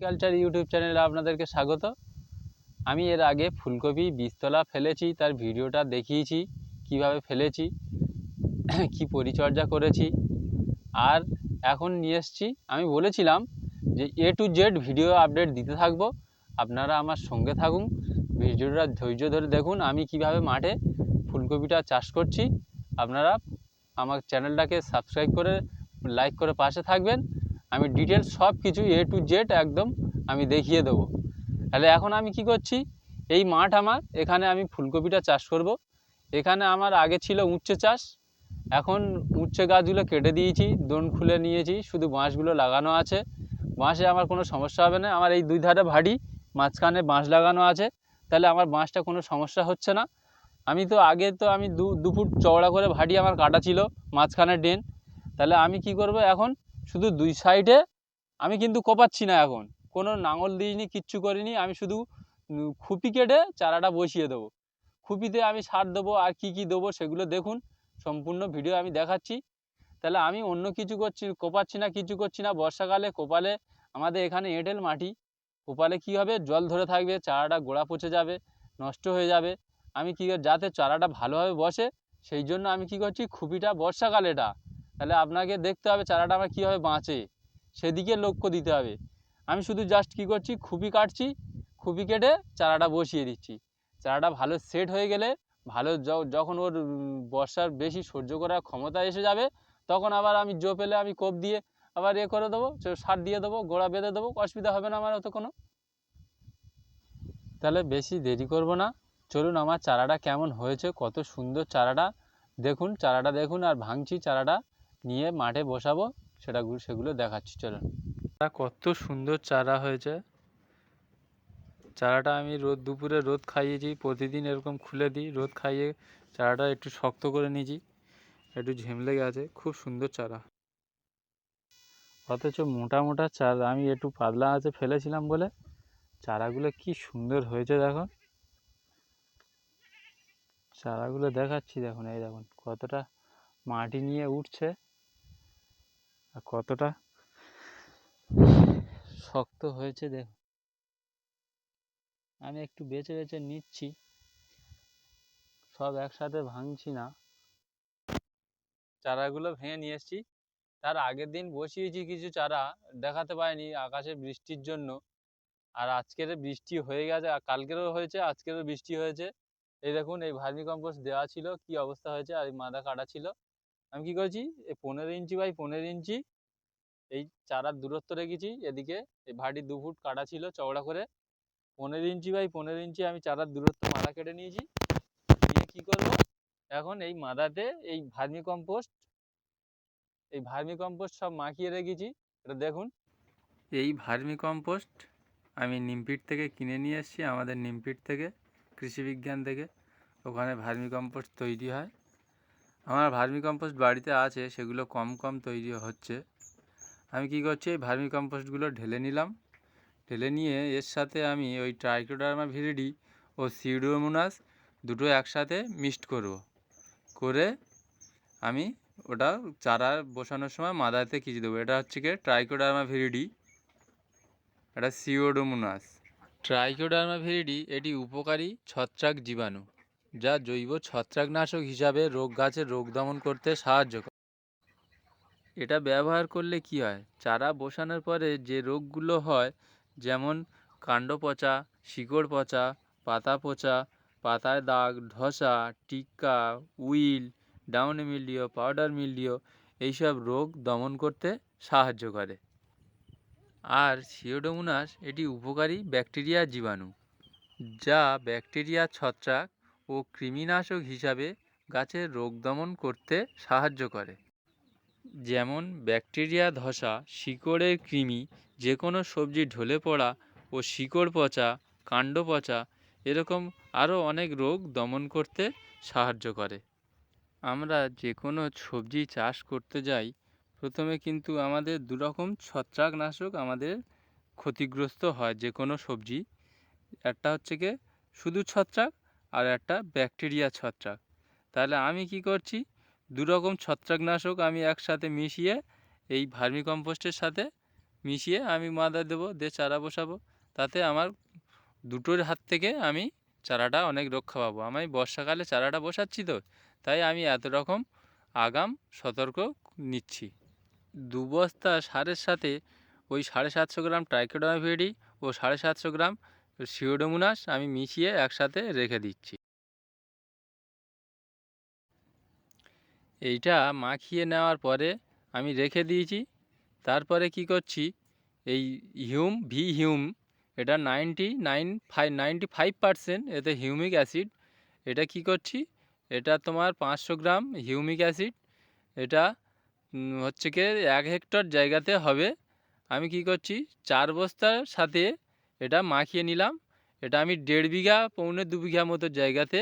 Agriculture YouTube চ্যানেলে আপনাদেরকে স্বাগত। আমি এর আগে ফুলকপি বীজতলা ফেলেছি, তার ভিডিওটা দেখিয়েছি, কীভাবে ফেলেছি, কি পরিচর্যা করেছি। আর এখন নিয়ে এসছি, আমি বলেছিলাম যে A to Z video update দিতে থাকব। আপনারা আমার সঙ্গে থাকুন, ভিডিওটা ধৈর্য ধরে দেখুন, আমি কীভাবে মাঠে ফুলকপিটা চাষ করছি। আপনারা আমার চ্যানেলটাকে সাবস্ক্রাইব করে লাইক করে পাশে থাকবেন। আমি ডিটেলস সব কিছু এ টু জেড একদম আমি দেখিয়ে দেবো। তাহলে এখন আমি কি করছি? এই মাঠ আমার, এখানে আমি ফুলকপিটা চাষ করব। এখানে আমার আগে ছিল উচ্ছে চাষ, এখন উচ্ছে গাছগুলো কেটে দিয়েছি, দোন খুলে নিয়েছি, শুধু বাঁশগুলো লাগানো আছে। বাঁশে আমার কোনো সমস্যা হবে না, আমার এই দুই ধারে ভাড়ি মাঝখানে বাঁশ লাগানো আছে। তাহলে আমার বাঁশটা কোনো সমস্যা হচ্ছে না। আমি তো আগে তো আমি দু দু ফুট চওড়া করে ভাড়ি আমার কাটা ছিল, মাঝখানে ড্রেন। তাহলে আমি কি করব এখন? শুধু দুই সাইডে আমি কিন্তু কোপাচ্ছি না এখন। কোনো নাঙল দিইনি, কিচ্ছু করিনি, আমি শুধু খুপি কেটে চারাটা বসিয়ে দেবো। খুপিতে আমি সার দেবো আর কি কি দেবো সেগুলো দেখুন, সম্পূর্ণ ভিডিও আমি দেখাচ্ছি। তাহলে আমি অন্য কিছু করছি, কোপাচ্ছি না, কিছু করছি না, বর্ষাকালে কোপালে আমাদের এখানে এঁটেল মাটি, কোপালে কি হবে? জল ধরে থাকবে, চারাটা গোড়া পচে যাবে, নষ্ট হয়ে যাবে। আমি কী, যাতে চারাটা ভালোভাবে বসে, সেই জন্য আমি কি করছি, খুপিটা বর্ষাকালেটা তাহলে আপনাকে দেখতে হবে চারাটা আমার কীভাবে বাঁচে, সেদিকে লক্ষ্য দিতে হবে। আমি শুধু জাস্ট কী করছি, খুপি কাটছি, খুপি কেটে চারাটা বসিয়ে দিচ্ছি। চারাটা ভালো সেট হয়ে গেলে, ভালো যখন ওর বর্ষার বেশি সহ্য করার ক্ষমতা এসে যাবে, তখন আবার আমি জো পেলে আমি কোপ দিয়ে আবার এ করে দেবো সার দিয়ে দেবো, গোড়া বেঁধে দেবো, অসুবিধা হবে না আমার অত কোনো। তাহলে বেশি দেরি করব না। চলুন আমার চারাটা কেমন হয়েছে, কত সুন্দর চারাটা। দেখুন চারাটা দেখুন আর ভাঙছি চারাটা। নিয়ে মাঠে বসাবো, সেটা সেগুলো দেখাচ্ছি, চলুন। কত সুন্দর চারা হয়েছে। চারাটা আমি রোদ, দুপুরে রোদ খাইয়েছি, প্রতিদিন এরকম খুলে দিই, রোদ খাইয়ে চারাটা একটু শক্ত করে নিয়েছি, একটু ঝেমলে গেছে, খুব সুন্দর চারা। অথচ মোটা মোটা চারা, আমি একটু পাতলা আছে ফেলেছিলাম বলে, চারাগুলো কি সুন্দর হয়েছে দেখো। চারাগুলো দেখাচ্ছি দেখুন, এই দেখুন, কতটা মাটি নিয়ে উঠছে। আর কতটা? শক্ত হয়েছে দেখুন আমি একটু বেছে বেছে নিচ্ছি। সব একসাথে ভাঙছি না। চারাগুলো ভেঙে নিয়ে এসেছি। তার আগের দিন বসিয়েছি কিছু চারা, দেখাতে পারিনি আকাশে বৃষ্টির জন্য। আর আজকের বৃষ্টি হয়ে গেছে, আর কালকেরও হয়েছে, আজকেরও বৃষ্টি হয়েছে। এই দেখুন, এই ভার্মি কম্পোস্ট দেওয়া ছিল, কি অবস্থা হয়েছে, আর এই মাদা কাটা ছিল। আমি কি করেছি? এই পনেরো ইঞ্চি বাই পনেরো ইঞ্চি এই চারার দূরত্ব রেখেছি এদিকে। এই ভাটি দু ফুট কাটা ছিল চওড়া করে। পনেরো ইঞ্চি বাই পনেরো ইঞ্চি আমি চারার দূরত্ব মাদা কেটে নিয়েছি। নিয়ে কী করব? এখন এই মাদাতে এই ভার্মি কম্পোস্ট এই ভার্মি কম্পোস্ট সব মাখিয়ে রেখেছি। এটা দেখুন। এই ভার্মি কম্পোস্ট আমি নিমপিট থেকে কিনে নিয়ে এসেছি আমাদের নিমপিট থেকে, কৃষি বিজ্ঞান থেকে। ওখানে ভার্মি কম্পোস্ট তৈরি হয়। আমার ভার্মি কম্পোস্ট বাড়িতে আছে, সেগুলো কম কম তৈরি হচ্ছে। আমি কি করছি, এই ভার্মি কম্পোস্টগুলো ঢেলে নিলাম। ঢেলে নিয়ে এর সাথে আমি ওই ট্রাইকোডার্মা ভিরিডি ও সিউডোমোনাস দুটো একসাথে মিক্সড করব। করে আমি ওটা চারা বসানোর সময় মাদাতে কিছু দেবো। এটা হচ্ছে কি ট্রাইকোডার্মা ভিরিডি। এটা সিওডোমোনাস ট্রাইকোডার্মা ভিরিডি, এটি উপকারী ছত্রাক জীবাণু। যা জৈব ছত্রাকনাশক হিসাবে রোগ গাছের রোগ দমন করতে সাহায্য করে। এটা ব্যবহার করলে কি হয়? চারা বসানোর পরে যে রোগগুলো হয়, যেমন কাণ্ড পচা শিকড় পচা, পাতা পচা পাতায় দাগ, ধসা, টিক্কা, wilt, downy mildew powdery mildew এইসব রোগ দমন করতে সাহায্য করে। আর সিওডোমোনাস এটি উপকারী ব্যাকটেরিয়া জীবাণু, যা ব্যাকটেরিয়া ছত্রাক ও কৃমিনাশক হিসাবে গাছের রোগ দমন করতে সাহায্য করে। যেমন ব্যাকটেরিয়া ধসা, শিকড়ের কৃমি যে কোনো সবজি ঢলে পড়া ও শিকড় পচা, কাণ্ড পচা, এরকম আরও অনেক রোগ দমন করতে সাহায্য করে। আমরা যে কোনো সবজি চাষ করতে যাই, প্রথমে কিন্তু আমাদের দুরকম ছত্রাকনাশক আমাদের ক্ষতিগ্রস্ত হয় যে কোনো সবজি। একটা হচ্ছে গিয়ে শুধু ছত্রাক আর একটা ব্যাকটেরিয়া ছত্রাক। তাহলে আমি কি করছি? দু রকম ছত্রাকনাশক আমি একসাথে মিশিয়ে এই ভার্মি কম্পোস্টের সাথে মিশিয়ে আমি মাদা দেবো, দিয়ে চারা বসাবো। তাতে আমার দুটোর হাত থেকে আমি চারাটা অনেক রক্ষা পাবো। আমি বর্ষাকালে চারাটা বসাচ্ছি তো, তাই আমি এত রকম আগাম সতর্ক নিচ্ছি। দু বস্তা সারের সাথে ওই সাড়ে সাতশো গ্রাম ট্রাইকোডামাভিডি ও সাড়ে সাতশো গ্রাম সিওডোমোনাস আমি মিশিয়ে একসাথে রেখে দিচ্ছি। এইটা মাখিয়ে নেওয়ার পরে আমি রেখে দিয়েছি। তারপরে কি করছি? এই হিউম, ভি হিউম, এটা ninety nine five ninety five percent এতে হিউমিক অ্যাসিড এটা কি করছি? এটা তোমার পাঁচশো গ্রাম হিউমিক অ্যাসিড এটা হচ্ছে কি এক হেক্টর জায়গাতে হবে। আমি কি করছি? চার বস্তার সাথে এটা মাখিয়ে নিলাম। এটা আমি দেড় বিঘা, পৌনে দু বিঘা মতো জায়গাতে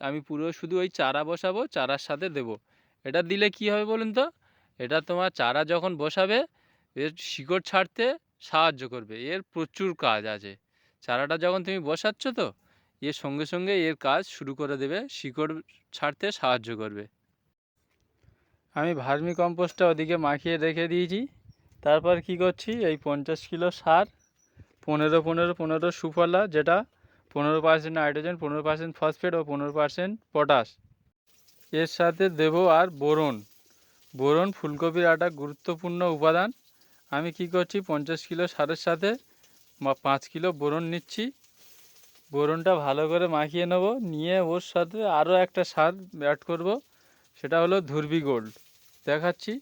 আমি পুরো শুধু ওই চারা বসাবো, চারার সাথে দেবো। এটা দিলে কি হবে বলুন তো? এটা তোমার চারা যখন বসাবে, এর শিকড় ছাড়তে সাহায্য করবে। এর প্রচুর কাজ আছে। চারাটা যখন তুমি বসাচ্ছ তো, এর সঙ্গে সঙ্গে এর কাজ শুরু করে দেবে, শিকড় ছাড়তে সাহায্য করবে। আমি ভার্মি কম্পোস্টটা ওদিকে মাখিয়ে রেখে দিয়েছি। তারপর কি করছি? এই পঞ্চাশ কিলো সার পনেরো পনেরো পনেরো সুফলা, যেটা পনেরো পার্সেন্ট নাইট্রোজেন পনেরো পার্সেন্ট ফসফেট ও পনেরো পার্সেন্ট পটাশ এর সাথে দেব আর বোরন। বোরন ফুলকপির একটা গুরুত্বপূর্ণ উপাদান। আমি কি করছি? পঞ্চাশ কিলো সারের সাথে পাঁচ কিলো বোরন নিচ্ছি। বোরনটা ভালো করে মাখিয়ে নেব। নিয়ে ওর সাথে আরও একটা সার অ্যাড করব। সেটা হলো ধুরবি গোল্ড। দেখাচ্ছি।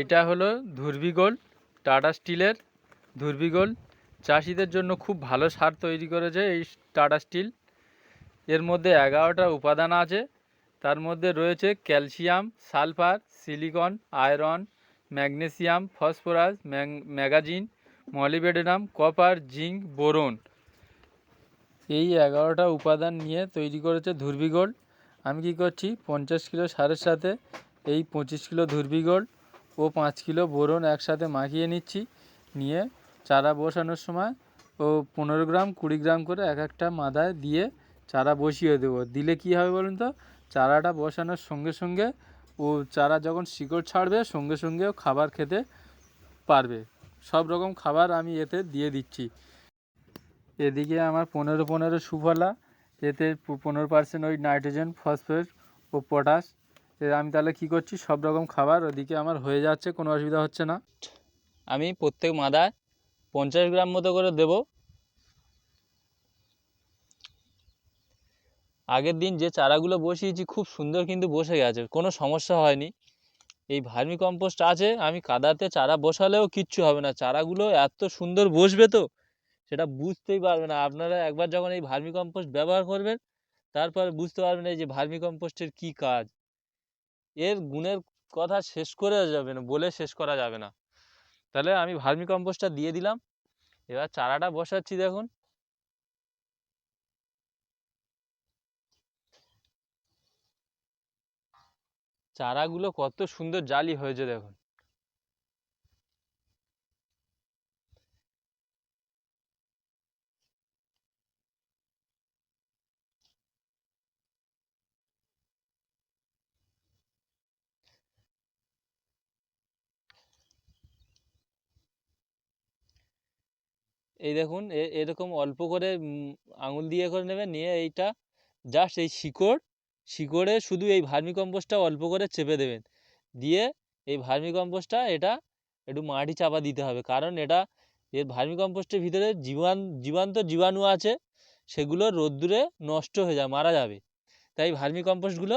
এটা হলো ধুরবি গোল্ড, টাটা স্টিলের ধুরবি গোল্ড। চাষিদের জন্য খুব ভালো সার তৈরি করেছে এই টাটা স্টিল। এর মধ্যে এগারোটা উপাদান আছে। তার মধ্যে রয়েছে calcium, sulphur, silicon, iron, magnesium, phosphorus magazine, molybdenum, copper, zinc, boron. এই এগারোটা উপাদান নিয়ে তৈরি করেছে ধুরবি গোল্ড আমি কি করছি, পঞ্চাশ কিলো সারের সাথে এই পঁচিশ কিলো ধুরবি গোল্ড ও পাঁচ কিলো বোরন একসাথে মাখিয়ে নিচ্ছি। নিয়ে চারা বসানোর সময় ও পনেরো গ্রাম, কুড়ি গ্রাম করে এক একটা মাদায় দিয়ে চারা বসিয়ে দেবো। দিলে কি হবে বলুন তো? চারাটা বসানোর সঙ্গে সঙ্গে ও চারা যখন শিকড় ছাড়বে, সঙ্গে সঙ্গেও খাবার খেতে পারবে। সব রকম খাবার আমি এতে দিয়ে দিচ্ছি। এদিকে আমার পনেরো পনেরো সুফলা, এতে পনেরো পার্সেন্ট ওই নাইট্রোজেন ফসফেট ও পটাশ আমি তাহলে কি করছি? সব রকম খাবার ওদিকে আমার হয়ে যাচ্ছে, কোনো অসুবিধা হচ্ছে না। আমি প্রত্যেক মাদায় পঞ্চাশ গ্রাম মতো করে দেব। আগের দিন যে চারাগুলো বসিয়েছি খুব সুন্দর কিন্তু বসে গেছে, কোনো সমস্যা হয়নি। এই ভার্মি কম্পোস্ট আছে, আমি কাদাতে চারা বসালেও কিচ্ছু হবে না। চারাগুলো এত সুন্দর বসবে তো, সেটা বুঝতেই পারবে না। আপনারা একবার যখন এই ভার্মি কম্পোস্ট ব্যবহার করবেন, তারপরে বুঝতে পারবেন এই যে ভার্মি কম্পোস্টের কী কাজ। এর গুণের কথা শেষ করে যাবে না, বলে শেষ করা যাবে না। তাহলে আমি ভার্মি কম্পোস্টটা দিয়ে দিলাম। এবার চারাটা বসাচ্ছি দেখুন। চারাগুলো কত সুন্দর জালি হয়েছে দেখুন। এই দেখুন এরকম অল্প করে আঙুল দিয়ে করে নেবেন, নিয়ে এইটা জাস্ট এই শিকড়, শিকড়ে শুধু এই ভার্মি কম্পোস্টটা অল্প করে চেপে দেবেন। দিয়ে এই ভার্মি কম্পোস্টটা এটা একটু মাটি চাপা দিতে হবে, কারণ এটা এর ভার্মি কম্পোস্টের ভিতরে জীবাণ জীবান্ত জীবাণু আছে, সেগুলো রোদ্দুরে নষ্ট হয়ে যায় মারা যাবে। তাই ভার্মি কম্পোস্টগুলো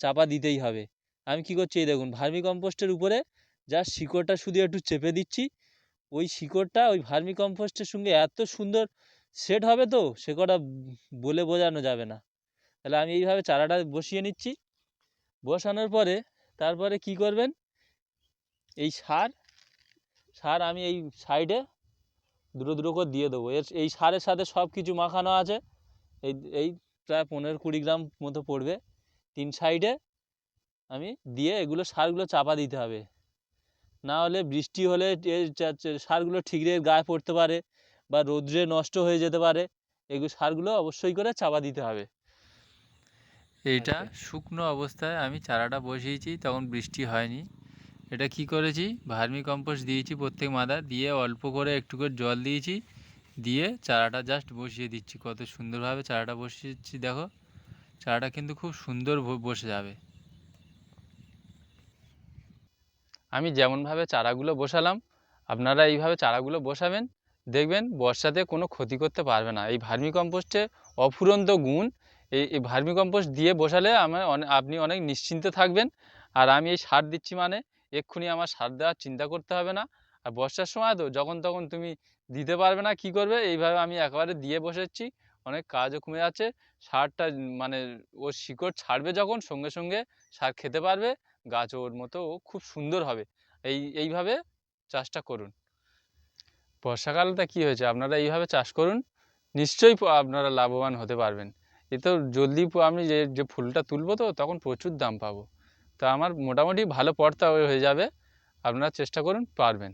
চাপা দিতেই হবে। আমি কি করছি এই দেখুন ভার্মি কম্পোস্টের উপরে জাস্ট শিকড়টা শুধু একটু চেপে দিচ্ছি ওই শিকড়টা ওই ভার্মি কম্পোস্টের সঙ্গে এত সুন্দর সেট হবে তো, সে কটা বলে বোঝানো যাবে না। তাহলে আমি এইভাবে চারাটা বসিয়ে নিচ্ছি। বসানোর পরে তারপরে কি করবেন? এই সার সার আমি এই সাইডে দুটো দুটো করে দিয়ে দেবো। এর, এই সারের সাথে সব কিছু মাখানো আছে। এই এই প্রায় পনেরো কুড়ি গ্রাম মতো পড়বে। তিন সাইডে আমি দিয়ে এগুলো সারগুলো চাপা দিতে হবে। না হলে বৃষ্টি হলে এ চা- চা- সারগুলো ঠিকরে গায়ে পড়তে পারে বা রৌদ্রে নষ্ট হয়ে যেতে পারে এগুলো সারগুলো অবশ্যই করে চাপা দিতে হবে। এইটা আচ্ছা। শুকনো অবস্থায় আমি চারাটা বসিয়েছি তখন বৃষ্টি হয়নি। এটা কি করেছি? ভার্মি কম্পোস্ট দিয়েছি প্রত্যেক মাদা দিয়ে অল্প করে একটু করে জল দিয়েছি দিয়ে চারাটা জাস্ট বসিয়ে দিচ্ছি। কত সুন্দরভাবে চারাটা বসিয়েছি দেখো চারাটা কিন্তু খুব সুন্দর বসে যাবে। আমি যেমনভাবে চারাগুলো বসালাম, আপনারা এইভাবে চারাগুলো বসাবেন। দেখবেন বর্ষাতে কোনো ক্ষতি করতে পারবে না। এই ভার্মি কম্পোস্টে অফুরন্ত গুণ, এই এই ভার্মি কম্পোস্ট দিয়ে বসালে আমার আপনি অনেক নিশ্চিন্তে থাকবেন। আর আমি এই সার দিচ্ছি মানে এক্ষুনি আমার সার দেওয়ার চিন্তা করতে হবে না। আর বর্ষার সময় তো যখন তখন তুমি দিতে পারবে না, কি করবে? এইভাবে আমি একেবারে দিয়ে বসেছি। অনেক কাজও কমে যাচ্ছে, সারটা মানে ওর শিকড় ছাড়বে যখন সঙ্গে সঙ্গে সার খেতে পারবে গাছ ওর মতো ও খুব সুন্দর হবে। এই, এইভাবে চাষটা করুন। বর্ষাকালটা কী হয়েছে? আপনারা এইভাবে চাষ করুন, নিশ্চয়ই আপনারা লাভবান হতে পারবেন। এ তো জলদি আমি যে যে ফুলটা তুলবো তো, তখন প্রচুর দাম পাবো। তা আমার মোটামুটি ভালো পড়তা হয়ে যাবে, আপনারা চেষ্টা করুন, পারবেন।